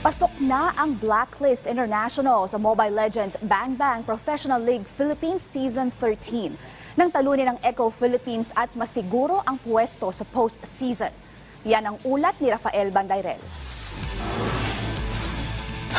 Pasok na ang Blacklist International sa Mobile Legends Bang Bang Professional League Philippines Season 13. Nang talunin ng Echo Philippines at masiguro ang pwesto sa postseason. Yan ang ulat ni Rafael Bandayrel.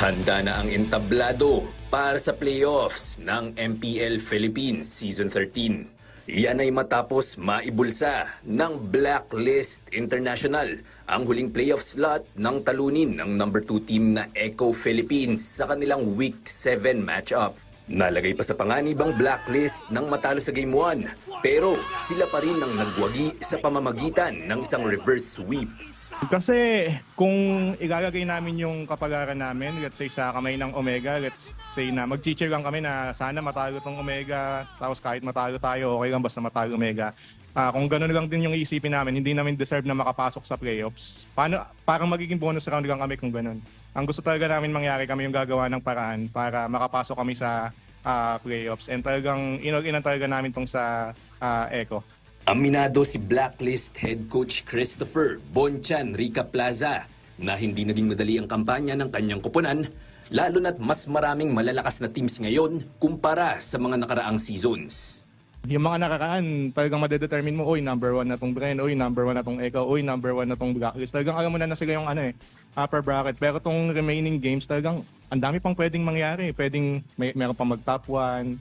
Handa na ang entablado para sa playoffs ng MPL Philippines Season 13. Yan ay matapos maibulsa ng Blacklist International ang huling playoff slot ng talunin ng number 2 team na Echo Philippines sa kanilang Week 7 matchup. Nalagay pa sa panganib ang blacklist ng matalo sa Game 1 pero sila pa rin ang nagwagi sa pamamagitan ng isang reverse sweep Kasi kung ilalagay namin yung kapalaran namin, let's say sa kamay ng Omega, let's say na mag-cheer lang kami na sana matalo tong Omega, tapos kahit matalo tayo, okay lang basta matalo Omega. Ah, kung gano'n lang din yung isipin namin, hindi namin deserve na makapasok sa playoffs. Paano, parang magiging bonus round lang kami kung gano'n. Ang gusto talaga namin mangyari, kami yung gagawa ng paraan para makapasok kami sa ah, playoffs. And talagang inol-inan talaga namin tong sa ah, Echo. Aminado si Blacklist head coach Christopher Bonchan Rica Plaza na hindi naging madali ang kampanya ng kanyang kupunan lalo na't mas maraming malalakas na teams ngayon kumpara sa mga nakaraang seasons. Yung mga nakaraan, talagang madedetermine mo, oy, number one na tong Bren, oy, number one na tong Echo, oy, number one na tong Blacklist. Talagang alam mo na na sila yung ano eh, upper bracket. Pero tong remaining games, talagang ang dami pang pwedeng mangyari. Pwedeng may, meron pang mag-top one.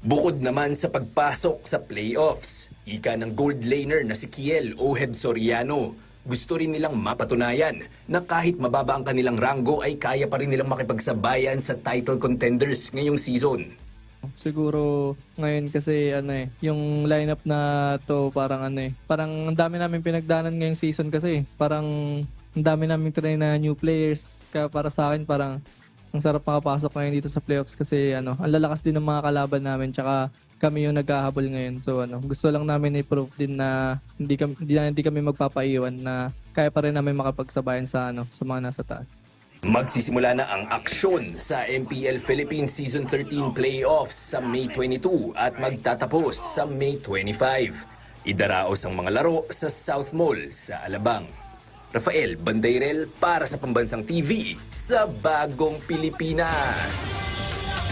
Bukod naman sa pagpasok sa playoffs, ika ng gold laner na si Kiel Oheb Soriano, gusto rin nilang mapatunayan na kahit mababa ang kanilang ranggo ay kaya pa rin nilang makipagsabayan sa title contenders ngayong season. Siguro ngayon kasi ano eh, yung lineup na to parang ano eh, parang ang dami namin pinagdanan ngayong season kasi parang ang dami namin try na new players kaya para sa akin parang ang sarap makapasok ngayon dito sa playoffs kasi ano, ang lalakas din ng mga kalaban namin tsaka kami yung naghahabol ngayon. So ano, gusto lang namin i-prove din na hindi kami hindi, hindi kami magpapaiwan na kaya pa rin namin makapagsabayan sa ano, sa mga nasa taas. Magsisimula na ang aksyon sa MPL Philippines Season 13 Playoffs sa May 22 at magtatapos sa May 25. Idaraos ang mga laro sa South Mall sa Alabang. Rafael Bandayrel para sa Pambansang TV sa Bagong Pilipinas.